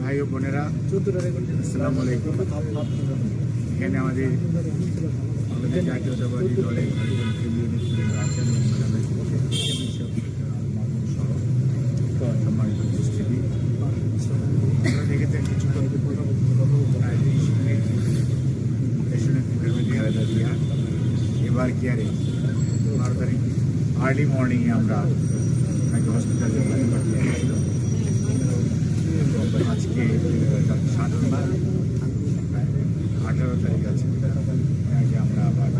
ভাই বোনেরা আসসালামু আলাইকুম। এখানে আমাদের জাতীয়তাবাদী দলের একজন কেন্দ্রীয় নেতৃত্ব আছেন ম্যাডামের সহ সম্মানিত উপস্থিতি আপনারা দেখেছেন কিছুক্ষণ খালেদা জিয়া এবার কেয়ারে বারো তারিখ আর্লি মর্নিংয়ে আমরা ওনাকে হসপিটালে পাঠিয়ে গেছিলাম আজকে সাত আঠারো তারিখ আছে আগে আমরা আবার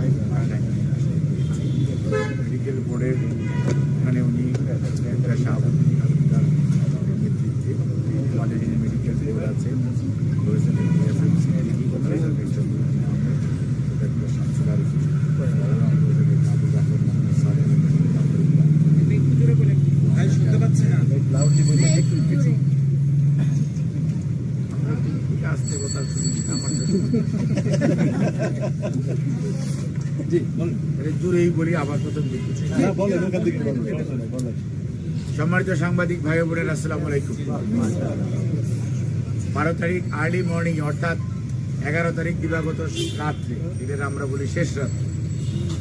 মেডিকেল বোর্ডের ওখানে উনি একটা শাহাবুদ্দিন তালুকদার নেতৃত্বে আমাদের যে মেডিকেল বোর্ড আছে রয়েছেন এফএমসি শামসুল আরিফিন আবু জাফর মোহাম্মদ সালেহ আসতে কথা শুনি আমার এটা জোরেই বলি আবার প্রথম সম্মানিত সাংবাদিক ভাই বোনের আসসালামু আলাইকুম। বারো তারিখ আর্লি মর্নিং অর্থাৎ এগারো তারিখ দিবাগত রাত্রে এদের আমরা বলি শেষ রাত্রে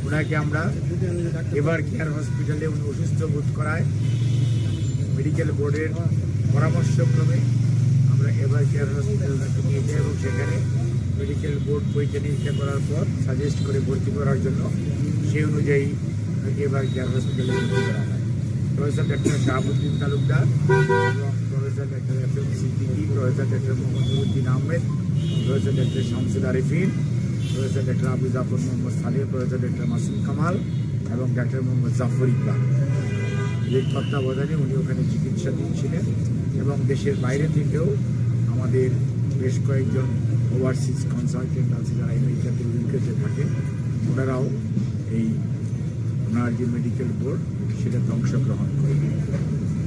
ওনাকে আমরা এবার কেয়ার হসপিটালে উনি অসুস্থ বোধ করায়। মেডিকেল বোর্ডের পরামর্শক্রমে আমরা এবার কেয়ার হসপিটাল তাকে নিয়ে যাই এবং সেখানে মেডিকেল বোর্ড পরীক্ষা নিরীক্ষা করার পর সাজেস্ট করে ভর্তি করার জন্য সেই অনুযায়ী এবার কেয়ার হসপিটালে প্রফেসর ডাক্তার শাহাবুদ্দিন তালুকদার এবং professor doctor F M Siddiqui, professor doctor Mohammad Uddin Ahmed, professor doctor Shamsul Arefin, professor doctor Abu Jafar Mohammad Saleh, professor doctor Masum Kamal এবং ডাক্তার মোহাম্মদ জাফর ইকবাল। এর তত্ত্বাবধানে উনি ওখানে চিকিৎসাধীন ছিলেন এবং দেশের বাইরে থেকেও আমাদের বেশ কয়েকজন ওভারসিজ কনসালটেন্ট আছে যারা আমেরিকাতে ইউকেতে থাকে ওনারাও এই ওনার যে মেডিকেল বোর্ড সেটাতে অংশগ্রহণ করে।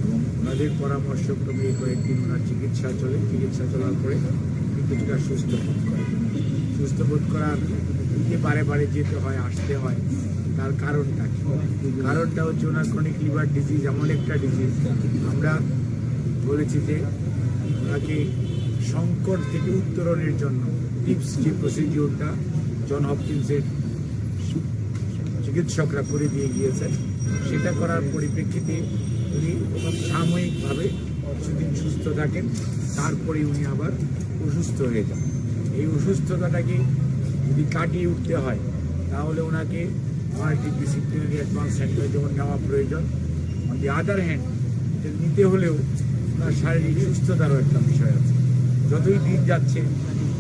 এবং ওনাদের পরামর্শক্রমে কয়েকদিন ওনার চিকিৎসা চলে। চিকিৎসা চলার পরে কিছুটা সুস্থ বোধ করে সুস্থ বোধ করার যে বারে বারে যেতে হয়, আসতে হয়, তার কারণটা কারণটা হচ্ছে ওনার ক্রনিক লিভার ডিজিজ এমন একটা ডিজিজ আমরা বলেছি যে ওনাকে সংকট থেকে উত্তরণের জন্য টিপস যে প্রসিডিওরটা জন হপকিন্সের চিকিৎসকরা করে দিয়ে গিয়েছেন। সেটা করার পরিপ্রেক্ষিতে উনি সাময়িকভাবে কিছুদিন সুস্থ থাকেন, তারপরে উনি আবার অসুস্থ হয়ে যান। এই অসুস্থতাটাকে যদি কাটিয়ে উঠতে হয়, তাহলে ওনাকে মাল্টিডিসিপ্লিনারি অ্যাডভান্স সেন্টার যেমন নেওয়া প্রয়োজন। অন দি আদার হ্যান্ড নিতে হলেও ওনার শারীরিক সুস্থতারও একটা বিষয় আছে। যতই দিন যাচ্ছে,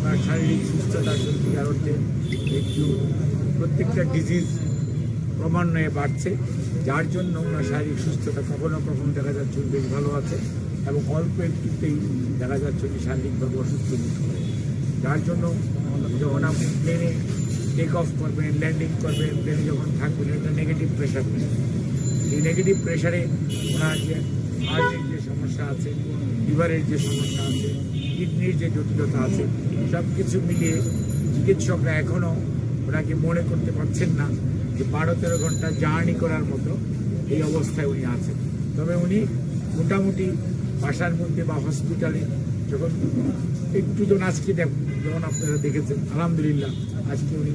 ওনার শারীরিক সুস্থতা সত্যিকার অর্থে একটু প্রত্যেকটা ডিজিজ ক্রমান্বয়ে বাড়ছে, যার জন্য ওনার শারীরিক সুস্থতা কখনো কখনো দেখা যাচ্ছে বেশ ভালো আছে এবং অল্প একটুতেই দেখা যাচ্ছে উনি শারীরিকভাবে অসুস্থ বোধ করে। যার জন্য যখন আপনি প্লেনে টেক অফ করবেন ল্যান্ডিং করবেন প্লেনে যখন থাকবেন একটা নেগেটিভ প্রেশার এই নেগেটিভ প্রেশারে ওনার যে হার্টের যে সমস্যা আছে লিভারের যে সমস্যা আছে কিডনির যে জটিলতা আছে সব কিছু মিলিয়ে চিকিৎসকরা এখনও ওনাকে মনে করতে পারছেন না যে বারো তেরো ঘণ্টা জার্নি করার মতো এই অবস্থায় উনি আছেন। তবে উনি মোটামুটি বাসার মধ্যে বা হসপিটালে যখন একটু যখন আজকে দেখ যখন আপনারা দেখেছেন, আলহামদুলিল্লাহ, আজকে উনি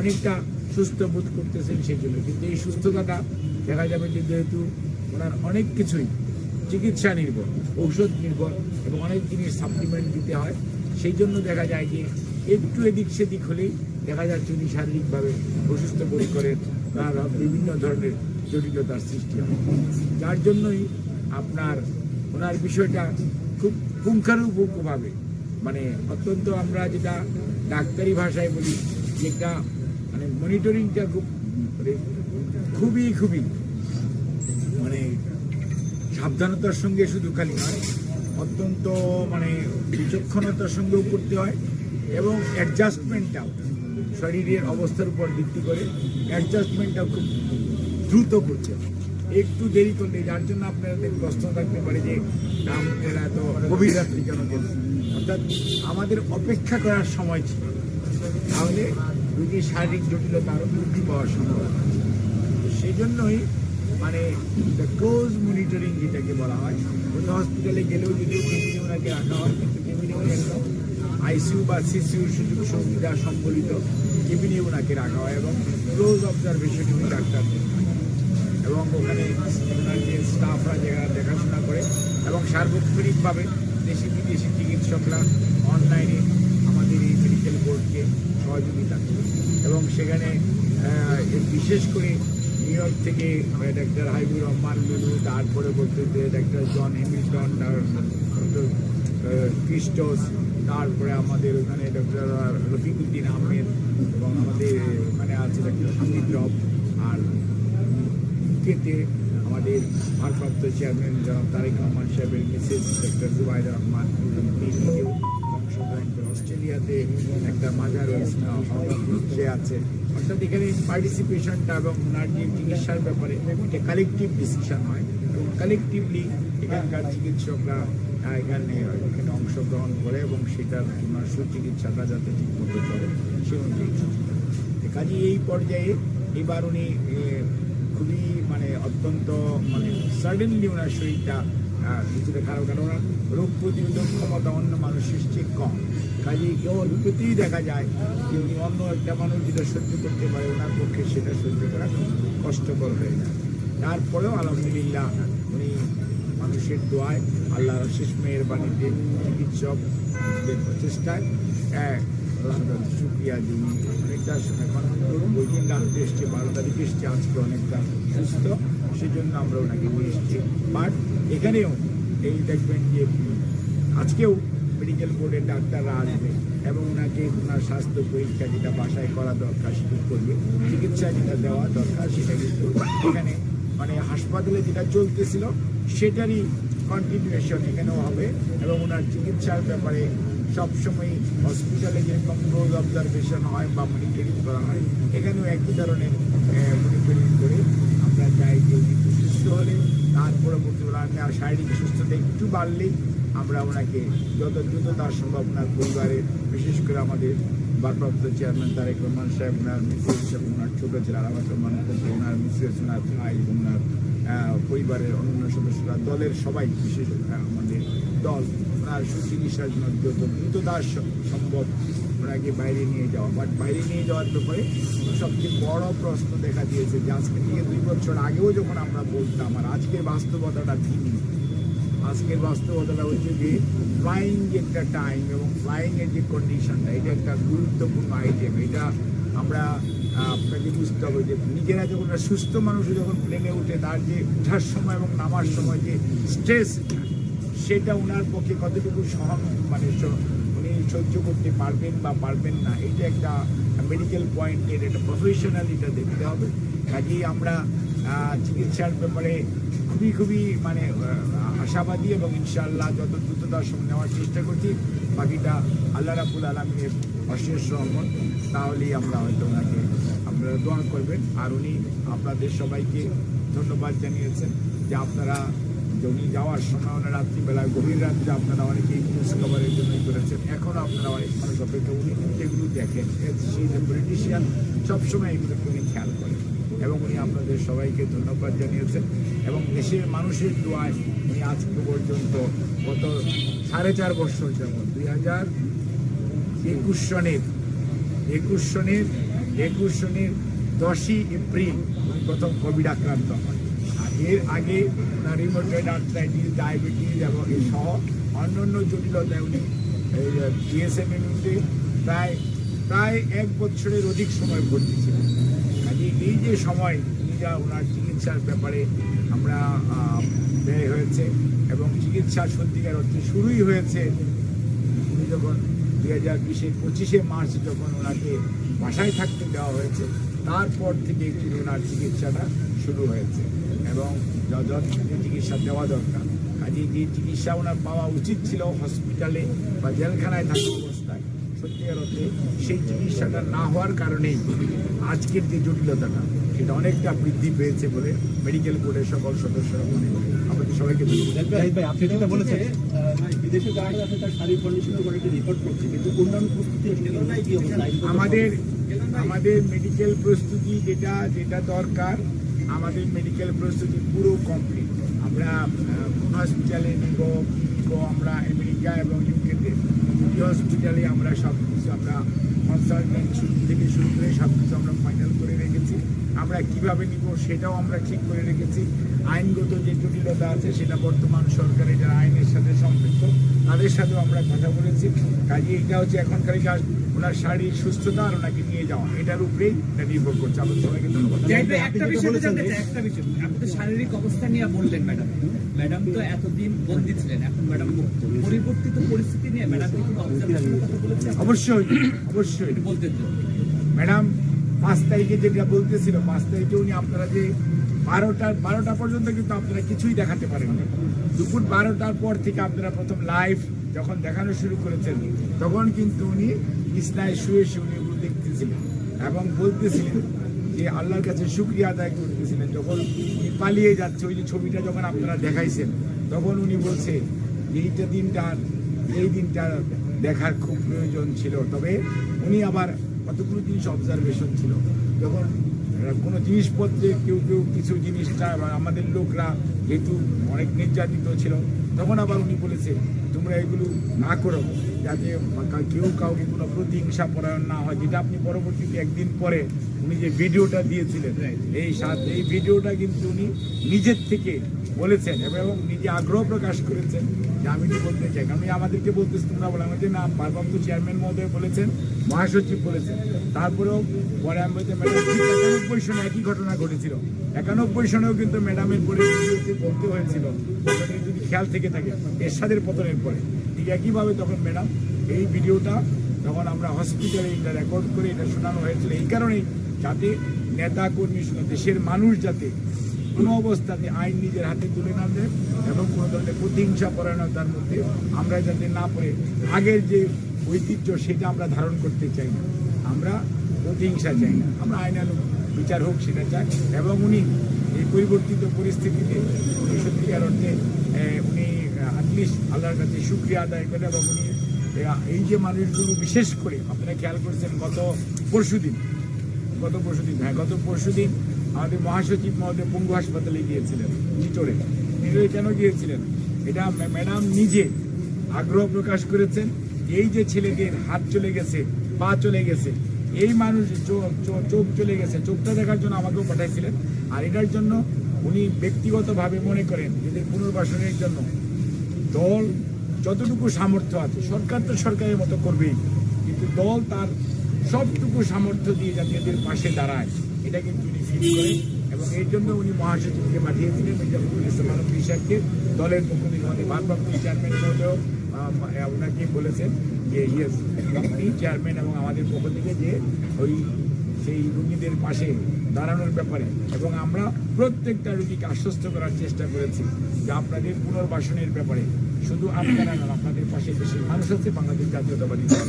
অনেকটা সুস্থ বোধ করতেছেন সেই জন্য। কিন্তু এই সুস্থতাটা দেখা যাবে যে যেহেতু ওনার অনেক কিছুই চিকিৎসা নির্ভর, ঔষধ নির্ভর এবং অনেক জিনিস সাপ্লিমেন্ট দিতে হয়, সেই জন্য দেখা যায় যে একটু এদিক সেদিক হলেই দেখা যাচ্ছে উনি শারীরিকভাবে অসুস্থ বোধ করে তার বিভিন্ন ধরনের জটিলতার সৃষ্টি হয়। যার জন্যই আপনার, ওনার বিষয়টা খুব পুঙ্খানুপুঙ্খভাবে মানে অত্যন্ত আমরা যেটা ডাক্তারি ভাষায় বলি, যেটা মানে মনিটরিংটা খুব মানে খুবই খুবই মানে সাবধানতার সঙ্গে শুধু খালি নয়, অত্যন্ত মানে বিচক্ষণতার সঙ্গেও করতে হয় এবং অ্যাডজাস্টমেন্টটাও শরীরের অবস্থার উপর ভিত্তি করে অ্যাডজাস্টমেন্টটা খুব দ্রুত করছে। একটু দেরি করলে যার জন্য আপনাদের প্রশ্ন থাকতে পারে যে নাম এরা এত গভীর। রাত্রি কেন গেল অর্থাৎ আমাদের অপেক্ষা করার সময় ছিল। তাহলে রোগীর শারীরিক জটিলতা আরও বৃদ্ধি পাওয়ার সম্ভাবনা তো সেই জন্যই মানে দ্য ক্লোজ মনিটরিং যেটাকে বলা হয় অন্য হসপিটালে গেলেও যদি কেবিনে ওনাকে রাখা হয় কিন্তু কেবিনে একদম আইসিইউ বা সিসিউ সুযোগ সুবিধা সম্বলিত কেবিনে ওনাকে রাখা হয় এবং ক্লোজ অবজারভেশনে উনি ডাক্তার। এবং ওখানে ওনার যে স্টাফরা যারা দেখাশোনা করে এবং সার্বক্ষণিকভাবে দেশি বিদেশি চিকিৎসকরা অনলাইনে আমাদের এই মেডিকেল বোর্ডকে সহযোগিতা করে। এবং সেখানে বিশেষ করে নিউ ইয়র্ক থেকে ডাক্তার হাইবুর রহমান লুলু, তারপরে বলতে doctor John Hamilton doctor Christos তারপরে আমাদের ওখানে ডক্টর রফিকুদ্দিন আহমেদ এবং আমাদের ওখানে আছে ডাক্তার হামিদ রব আর কেতে আমাদের ভারপ্রাপ্ত চেয়ারম্যান জনাব তারেক রহমান সাহেবের মিসেস ডক্টর জুবাইদা রহমান অস্ট্রেলিয়াতে একটা মাজার সে আছে। অর্থাৎ এখানে পার্টিসিপেশনটা এবং ওনার যে চিকিৎসার ব্যাপারে একটা কালেকটিভ ডিসিশন হয়। এবং কালেকটিভলি এখানকার চিকিৎসকরা এখানে এখানে অংশগ্রহণ করে এবং সেটার ওনার সুচিকিৎসাটা যাতে ঠিকমতো চলে, সে অনুযায়ী কাজে এই পর্যায়ে এবার উনি খুবই মানে অত্যন্ত মানে সাডেনলি ওনার শরীরটা কিছুটা খারাপ, কারণ ওনার রোগ প্রতিরোধক ক্ষমতা অন্য মানুষের চেয়ে কম। কাজে কেউ অল্পতেই দেখা যায় যে উনি অন্য একটা মানুষ যেটা সহ্য করতে পারে, ওনার পক্ষে সেটা সহ্য করা কষ্টকর হয়ে যায়। তারপরেও আলহামদুলিল্লাহ মানুষের দোয়ায় আল্লাহর শেষ মেয়ের বাণীতে চিকিৎসকদের প্রচেষ্টায়। শুক্রিয়া যিনি অনেকটা এখন ওই দিন রাত্রে এসছে, বারো তারিখ এসছে, আজকে অনেকটা সুস্থ, সেজন্য আমরা ওনাকে নিয়ে এসেছি। বাট এখানেও এই দেখবেন যে আজকেও মেডিকেল বোর্ডের ডাক্তাররা আসবে এবং ওনাকে ওনার স্বাস্থ্য পরীক্ষা যেটা বাসায় করা দরকার সেটা করবে, চিকিৎসা যেটা দেওয়া দরকার সেটা কিন্তু এখানে মানে হাসপাতালে যেটা চলতেছিল সেটারই কন্টিনিউয়েশন এখানেও হবে এবং ওনার চিকিৎসার ব্যাপারে সবসময় হসপিটালে যেরকম ক্লোজ অবজারভেশন হয় বা মনিটরিং করা হয়, এখানেও একই ধরনের মনিটরিং করে আমরা চাই যে সুস্থ হলে তার পরবর্তী ওনার শারীরিক সুস্থতা একটু বাড়লেই আমরা ওনাকে যত দ্রুত তার সম্ভব ওনার পরিবারের, বিশেষ করে আমাদের ভারপ্রাপ্ত চেয়ারম্যান তারেক রহমান সাহেব ওনার মিসেস এবং ওনার ছোটো ছেলে আরাফাত রহমান ওনার মিসেস ওনার ভাই ওনার পরিবারের অন্যান্য সদস্যরা, দলের সবাই, বিশেষ আমাদের দল ওনার সুচিকিৎসার জন্য তার সম্ভব ওনাকে বাইরে নিয়ে যাওয়া। বাট বাইরে নিয়ে যাওয়ার ব্যাপারে সবচেয়ে বড় প্রশ্ন দেখা দিয়েছে যে আজকে থেকে দুই বছর আগেও যখন আমরা বলতাম আর আজকের বাস্তবতাটা ভিন্ন আজকের বাস্তবতাটা হচ্ছে যে ফ্লাইং যে একটা টাইম এবং ফ্লাইং এর যে কন্ডিশনটা এটা একটা গুরুত্বপূর্ণ আইটেম এটা আমরা আপনাকে বুঝতে হবে যে নিজেরা যখন সুস্থ মানুষ যখন প্লেনে উঠে, তার যে ওঠার সময় এবং নামার সময় যে স্ট্রেস সেটা ওনার পক্ষে কতটুকু সহন মানে উনি সহ্য করতে পারবেন বা পারবেন না, এটা একটা মেডিকেল পয়েন্টের একটা প্রফেশনাল এটা দেখতে হবে। কাজেই আমরা চিকিৎসার ব্যাপারে খুবই খুবই মানে আশাবাদী এবং ইনশাআল্লাহ যত দ্রুততার সঙ্গে নেওয়ার চেষ্টা করছি। বাকিটা আল্লাহ রাবুল আলমীর অশেষ রহমত। তাহলেই আমরা হয়তো ওনাকে, আপনারা দোয়া করবেন। আর উনি আপনাদের সবাইকে ধন্যবাদ জানিয়েছেন যে আপনারা উনি যাওয়ার সময়, ওনার রাত্রিবেলা, গভীর রাত্রে আপনারা অনেকেই নিউজ কভারের জন্য করেছেন। এখনও আপনারা অনেক মানুষ অপেক্ষা উনি এগুলো দেখেন। সেই যে পলিটিশিয়ান সবসময় করেন এবং উনি আপনাদের সবাইকে ধন্যবাদ জানিয়েছেন এবং দেশের মানুষের দোয়ায় উনি আজ পর্যন্ত গত সাড়ে চার বছর যেমন দুই হাজার একুশ সনের একুশ সনের একুশ সনের দশই এপ্রিল উনি প্রথম কোভিড আক্রান্ত আর এর আগে ওনার রিমোটেড আর্থ্রাইটিস ডায়াবেটিস এবং সহ অন্যান্য জটিলতায় উনি জিএসএমএমতে প্রায় প্রায় এক বছরের অধিক সময় ভর্তি ছিলেন। যে সময় উনি যা ওনার চিকিৎসার ব্যাপারে আমরা ব্যয় হয়েছে এবং চিকিৎসা সত্যিকার অর্থে শুরুই হয়েছে, উনি যখন দুই হাজার বিশে পঁচিশে মার্চ যখন ওনাকে বাসায় থাকতে দেওয়া হয়েছে, তারপর থেকে একটু ওনার চিকিৎসাটা শুরু হয়েছে এবং য- যত যে চিকিৎসা দেওয়া দরকার। কাজে যে চিকিৎসা ওনার পাওয়া উচিত ছিল হসপিটালে বা জেলখানায় থাকা অবস্থায় সত্যিকার অর্থে সেই চিকিৎসাটা না হওয়ার কারণেই আজকের যে জটিলতাটা সেটা অনেকটা বৃদ্ধি পেয়েছে বলে মেডিকেল বোর্ডের সকল সদস্যরা মনে আমাদের সবাইকে ভাই আপনি যেটা বলেছেন বিদেশে যারা আছে তার শারীরিক কন্ডিশনের উপর একটা রিপোর্ট করছে কিন্তু অন্যান্য প্রস্তুতি আসলে কি আমাদের আমাদের মেডিকেল প্রস্তুতি যেটা যেটা দরকার আমাদের মেডিকেল প্রস্তুতি পুরো কমপ্লিট আমরা কোন হসপিটালে নিব আমরা আমেরিকা এবং হসপিটালে আমরা সব কিছু আমরা কনসালটেন্ট থেকে শুরু করে সব কিছু আমরা ফাইনাল করে রেখেছি। আমরা কীভাবে নিব সেটাও আমরা ঠিক করে রেখেছি। আইনগত যে জটিলতা আছে সেটা বর্তমান সরকারের যারা আইনের সাথে সম্পৃক্ত, তাদের সাথেও আমরা কথা বলেছি। কাজে এটা হচ্ছে এখনকার ওনার শারীরিক সুস্থতা আর ওনাকে নিয়ে যাওয়া। এটার উপরেই এটা নির্ভর করছে। আপনাদের সবাইকে ধন্যবাদ। একটা বিষয় জানতে চাই, একটা বিষয়। আপনি তো শারীরিক অবস্থা নিয়ে বললেন ম্যাডাম। ম্যাডাম তো এতদিন বন্দী ছিলেন এখন ম্যাডাম মুক্ত পরিবর্তিত পরিস্থিতি নিয়ে ম্যাডাম কি কোনো অবজারভেশনের কথা বলেছেন? অবশ্যই অবশ্যই। বলতেন ম্যাডাম পাঁচ তারিখে যেটা বলতেছিল পাঁচ তারিখে উনি আপনারা যে বারোটা বারোটা পর্যন্ত কিন্তু আপনারা কিছুই দেখাতে পারেন দুপুর বারোটার পর থেকে আপনারা প্রথম লাইভ যখন দেখানো শুরু করেছেন তখন কিন্তু উনি বিছনায় শুয়ে শুয়ে উনি ওগুলো দেখতেছিলেন এবং বলতেছিলেন যে আল্লাহর কাছে শুক্রিয়া আদায় করতেছিলেন। যখন উনি পালিয়ে যাচ্ছে, ওই যে ছবিটা যখন আপনারা দেখাইছেন, তখন উনি বলছে যে এইটা দিনটা এই দিনটা দেখার খুব প্রয়োজন ছিল। তবে উনি আবার কতগুলো জিনিস অবজারভেশন ছিল। যখন কোনো জিনিসপত্রে কেউ কেউ কিছু জিনিসটা আমাদের লোকরা যেহেতু অনেক নির্যাতিত ছিল, তখন আবার উনি বলেছে, তোমরা এগুলো না করো। যাতে কেউ কাউকে কোনো প্রতিহিংসা পরায়ণ না হয়, যেটা আপনি পরবর্তীতে একদিন পরে উনি যে ভিডিওটা দিয়েছিলেন, এই এই ভিডিওটা কিন্তু উনি নিজের থেকে বলেছেন এবং নিজে আগ্রহ প্রকাশ করেছেন যে আমি কি বলতে চাই। কারণ আমাদেরকে বলতেছে, তোমরা বলে আমাদের না, ভারপ্রাপ্ত চেয়ারম্যান মহোদয় বলেছেন, মহাসচিব বলেছেন। তারপরেও পরে আমি বলতে ম্যাডাম একানব্বই সনে একই ঘটনা ঘটেছিল। একানব্বই সনেও কিন্তু ম্যাডামের পরে বলতে হয়েছিল যদি খেয়াল থেকে থাকে, এরশাদের পতনের পরে। একইভাবে তখন ম্যাডাম এই ভিডিওটা তখন আমরা হসপিটালে এটা রেকর্ড করে এটা শোনানো হয়েছিল, এই কারণেই যাতে নেতা কর্মী দেশের মানুষ যাতে কোনো অবস্থাতে আইন নিজের হাতে তুলে না দেয় এবং কোনো ধরনের প্রতিহিংসা পরায়ণতার মধ্যে আমরা যাতে না পড়ে, আগের যে ঐতিহ্য সেটা আমরা ধারণ করতে চাই না। আমরা প্রতিহিংসা চাই না। আমরা আইনানুগ বিচার হোক সেটা চাই এবং উনি এই পরিবর্তিত পরিস্থিতিতে উনি সত্যিকার অর্থে উনি আটলিস্ট আল্লাহর কাছে সুক্রিয়া আদায় করে এবং উনি এই যে মানুষগুলো বিশেষ করে, আপনারা খেয়াল করছেন গত পরশু দিন, গত পরশুদিন হ্যাঁ গত পরশুদিন আমাদের মহাসচিব মহোদয় পঙ্গু হাসপাতালে গিয়েছিলেন, নিটোরে। নিটোরে কেন গিয়েছিলেন? এটা ম্যাডাম নিজে আগ্রহ প্রকাশ করেছেন, এই যে ছেলেদের হাত চলে গেছে, পা চলে গেছে, এই মানুষ চোখ চলে গেছে, চোখটা দেখার জন্য আমাকেও পাঠাইছিলেন। আর এটার জন্য উনি ব্যক্তিগতভাবে মনে করেন, এদের পুনর্বাসনের জন্য দল যতটুকু সামর্থ্য আছে, সরকার তো সরকারের মতো করবেই, কিন্তু দল তার সবটুকু সামর্থ্য দিয়ে যাতে এদের পাশে দাঁড়ায় এটা কিন্তু উনি ফিল করেন এবং এর জন্য উনি মহাসচিবকে পাঠিয়েছিলেন মির্জাফরুল ইসলাম আলম কৃষককে দলের পক্ষ থেকে আমাদের ভারপ্রাপ্ত চেয়ারম্যান মহোদয় ওনাকে বলেছেন যে ইয়েস আপনি চেয়ারম্যান এবং আমাদের পক্ষ থেকে যে, ওই সেই রুগীদের পাশে দাঁড়ানোর ব্যাপারে। এবং আমরা প্রত্যেকটা রুগীকে আশ্বস্ত করার চেষ্টা করেছি যে আপনাদের পুনর্বাসনের ব্যাপারে। শুধু আপনারা নন আপনাদের পাশে দেশের মানুষ আছে বাংলাদেশ জাতীয়তাবাদী দল।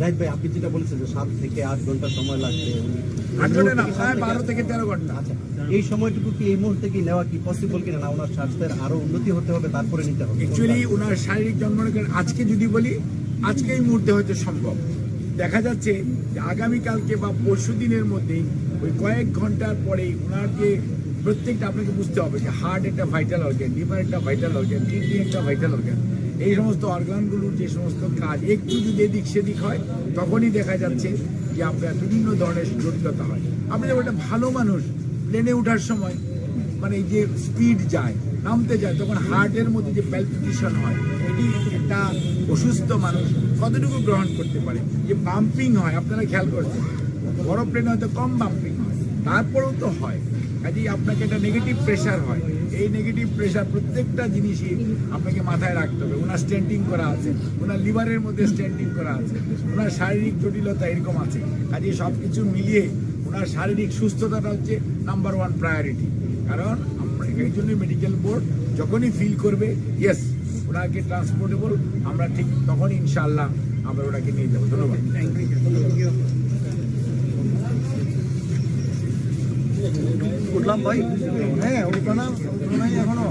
ভাই আপনি যেটা বলেছেন যে সাত থেকে আট ঘণ্টা সময় লাগবে আট ঘণ্টা না প্রায় বারো থেকে তেরো ঘণ্টা। আচ্ছা এই সময়টুকু কি এই মুহূর্তে কি নেওয়া কি পসিবল কিনা না ওনার স্বাস্থ্যের আরও উন্নতি হতে হবে তারপরে নিতে হবে? অ্যাকচুয়ালি ওনার শারীরিক জন্ম আজকে যদি বলি আজকে এই মুহূর্তে হয়তো সম্ভব। দেখা যাচ্ছে যে আগামীকালকে বা পরশু দিনের মধ্যেই ওই কয়েক ঘণ্টার পরেই ওনার যে প্রত্যেকটা আপনাকে বুঝতে হবে যে হার্ট একটা ভাইটাল অর্গ্যান লিভার একটা ভাইটাল অর্গ্যান কিডনি একটা ভাইটাল অর্গ্যান এই সমস্ত অর্গানগুলোর যে সমস্ত কাজ একটু যদি এদিক সেদিক হয়, তখনই দেখা যাচ্ছে যে আপনার বিভিন্ন ধরনের জটিলতা হয়। আপনি যেমন একটা ভালো মানুষ প্লেনে ওঠার সময় মানে যে স্পিড যায়, নামতে যায়, তখন হার্টের মধ্যে যে প্যালপিটেশন হয়, এটি একটা অসুস্থ মানুষ কতটুকু গ্রহণ করতে পারে? যে বাম্পিং হয়, আপনারা খেয়াল করছেন। বড় প্লেনে হয়তো কম বাম্পিং তারপরেও তো হয়। কাজেই আপনাকে একটা নেগেটিভ প্রেশার হয়। এই নেগেটিভ প্রেশার প্রত্যেকটা জিনিসই আপনাকে মাথায় রাখতে হবে। ওনার স্ট্যান্ডিং করা আছে, ওনার লিভারের মধ্যে স্ট্যান্ডিং করা আছে, ওনার শারীরিক জটিলতা এরকম আছে। কাজেই সব কিছু মিলিয়ে ওনার শারীরিক সুস্থতাটা হচ্ছে নাম্বার ওয়ান প্রায়োরিটি কারণ এই জন্য মেডিকেল বোর্ড যখনই ফিল করবে ইয়েস ওনাকে ট্রান্সপোর্টেবল আমরা ঠিক তখনই ইনশাল্লাহ আমরা ওনাকে নিয়ে যাব। ধন্যবাদ। উঠলাম ভাই। হ্যাঁ উঠলাম এখনও।